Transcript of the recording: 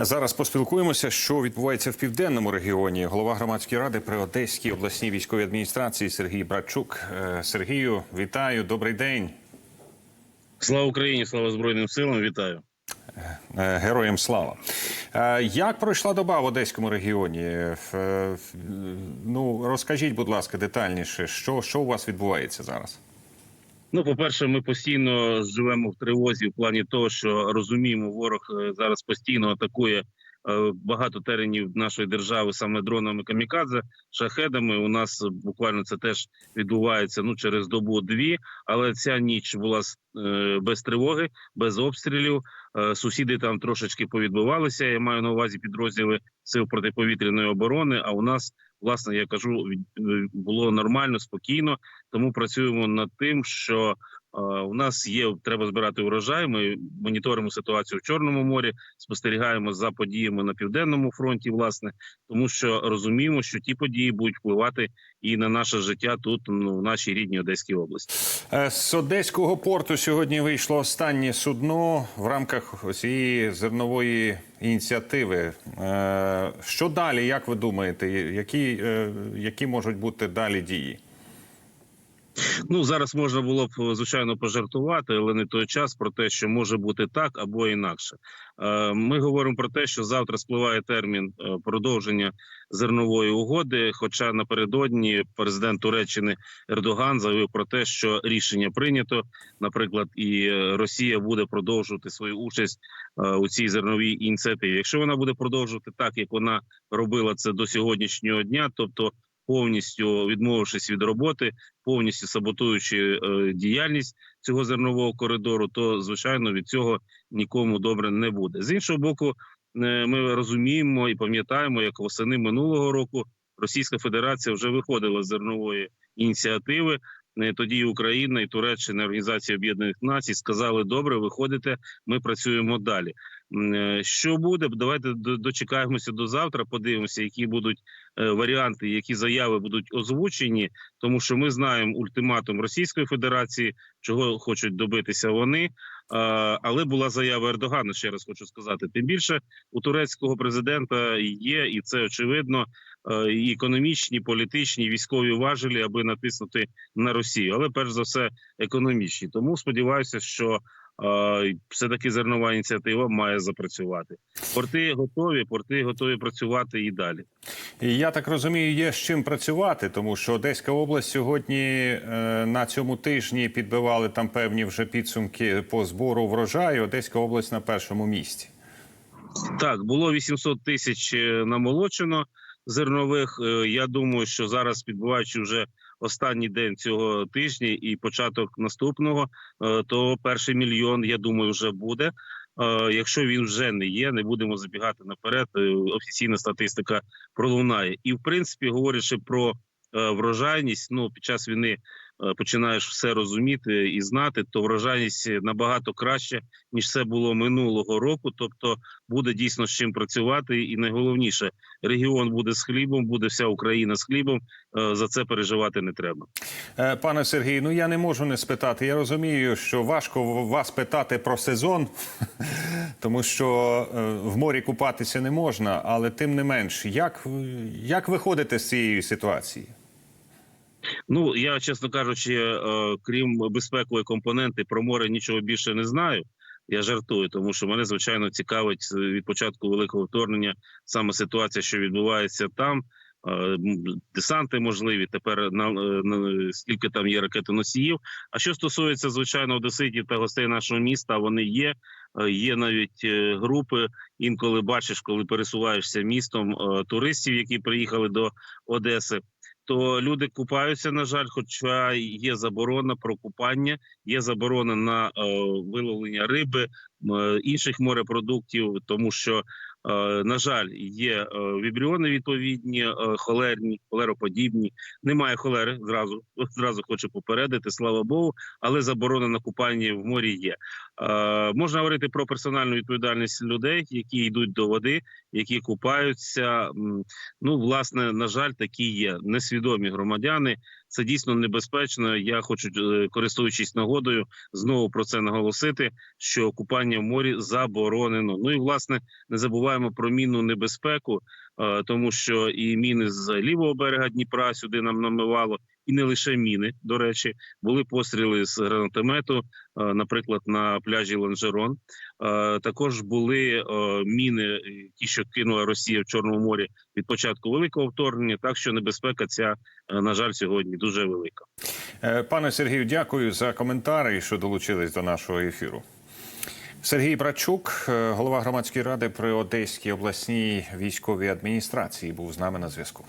Зараз поспілкуємося, що відбувається в південному регіоні. Голова громадської ради при Одеській обласній військовій адміністрації Сергій Братчук. Е, Сергію, вітаю, добрий день. Слава Україні, слава Збройним силам. Вітаю. Е, Героям слава. Е, Як пройшла доба в Одеському регіоні? Е, е, Ну розкажіть, будь ласка, детальніше, що, що у вас відбувається зараз? Ну, по-перше, ми постійно живемо в тривозі в плані того, що розуміємо, ворог е, зараз постійно атакує е, багато теренів нашої держави саме дронами камікадзе, шахедами. У нас буквально це теж відбувається ну через добу-дві. Але ця ніч була е, без тривоги, без обстрілів. Сусіди там трошечки повідбивалися. Я маю на увазі підрозділи сил протиповітряної оборони. А у нас, власне, я кажу, е, було нормально, спокійно. Тому працюємо над тим, що у нас є треба збирати урожай. Ми моніторимо ситуацію в Чорному морі, спостерігаємо за подіями на південному фронті, власне, тому що розуміємо, що ті події будуть впливати і на наше життя тут, ну, в нашій рідній Одеській області. Е, З Одеського порту сьогодні вийшло останнє судно в рамках цієї зернової ініціативи. Е, Що далі, як ви думаєте, які, е, які можуть бути далі дії? Ну зараз можна було б звичайно пожартувати, але не той час про те, що може бути так або інакше. Е, Ми говоримо про те, що завтра спливає термін е, продовження зернової угоди. Хоча напередодні президент Туреччини Ердоган заявив про те, що рішення прийнято. Наприклад, і е, Росія буде продовжувати свою участь е, у цій зерновій ініціативі. Якщо вона буде продовжувати так, як вона робила це до сьогоднішнього дня, тобто повністю відмовившись від роботи, повністю саботуючи е, діяльність цього зернового коридору, то звичайно від цього нікому добре не буде. З іншого боку, е, ми розуміємо і пам'ятаємо, як восени минулого року Російська Федерація вже виходила з зернової ініціативи. Е, Тоді Україна і Туреччина, Організація Об'єднаних Націй сказали: добре, виходите, ми працюємо далі. Е, Що буде? Давайте дочекаємося до завтра. Подивимося, які будуть е, варіанти, які заяви будуть озвучені, тому що ми знаємо ультиматум Російської Федерації, чого хочуть добитися вони. Але була заява Ердогана. Ще раз хочу сказати. Тим більше у турецького президента є, і це очевидно. е, І економічні, політичні, військові важелі, аби натиснути на Росію, але перш за все економічні. Тому сподіваюся, що все таки зернова ініціатива має запрацювати. Порти готові, порти готові працювати і далі. І я так розумію, є з чим працювати, тому що Одеська область сьогодні е, на цьому тижні підбивали там певні вже підсумки по збору врожаю. Одеська область на першому місці. Так, було 800 тисяч е, намолочено зернових. Е, Я думаю, що зараз, підбуваючи вже останній день цього тижня і початок наступного, е, то перший мільйон, я думаю, вже буде. Е, Якщо він вже не є, не будемо забігати наперед. е, Офіційна статистика пролунає. І в принципі, говорячи про врожайність, ну під час війни починаєш все розуміти і знати, то врожайність набагато краще ніж це було минулого року. Тобто буде дійсно з чим працювати, і найголовніше регіон буде з хлібом, буде вся Україна з хлібом. Е, За це переживати не треба. Е, Пане Сергію, ну я не можу не спитати. Я розумію, що важко вас питати про сезон, тому що е, в морі купатися не можна, але тим не менш, як, як виходите з цієї ситуації? Ну я чесно кажучи, е, крім безпекової компоненти, про море нічого більше не знаю. Я жартую, тому що мене звичайно цікавить е, від початку великого вторгнення саме ситуація, що відбувається там. Е, Десанти можливі тепер на, на скільки там є ракетоносіїв. А що стосується звичайно одеситів та гостей нашого міста, вони є. Є навіть групи. Інколи бачиш, коли пересуваєшся містом туристів, які приїхали до Одеси. То люди купаються, на жаль, хоча є заборона про купання, є заборона на е, виловлення риби, м, інших морепродуктів, тому що, е, на жаль, є е, вібріони відповідні, е, холерні, холероподібні. Немає холери зразу. Зразу хочу попередити, слава Богу, але заборона на купання в морі є. Е, можна говорити про персональну відповідальність людей, які йдуть до води, які купаються. Ну, власне, на жаль, такі є несвідомі громадяни. Це дійсно небезпечно. Я хочу, е, користуючись нагодою, знову про це наголосити, що купання в морі заборонено. Ну і власне не забуваємо про мінну небезпеку, е, тому що і міни з лівого берега Дніпра сюди нам намивало, і не лише міни. До речі, були постріли з гранатомету, е, наприклад, на пляжі Ланжерон. Е, Також були е, міни, ті, що кинула Росія в Чорному морі від початку великого вторгнення. Так що небезпека ця на жаль сьогодні дуже велика. Пане Сергію, дякую за коментарі, що долучились до нашого ефіру. Сергій Брачук, голова громадської ради при Одеській обласній військовій адміністрації, був з нами на зв'язку.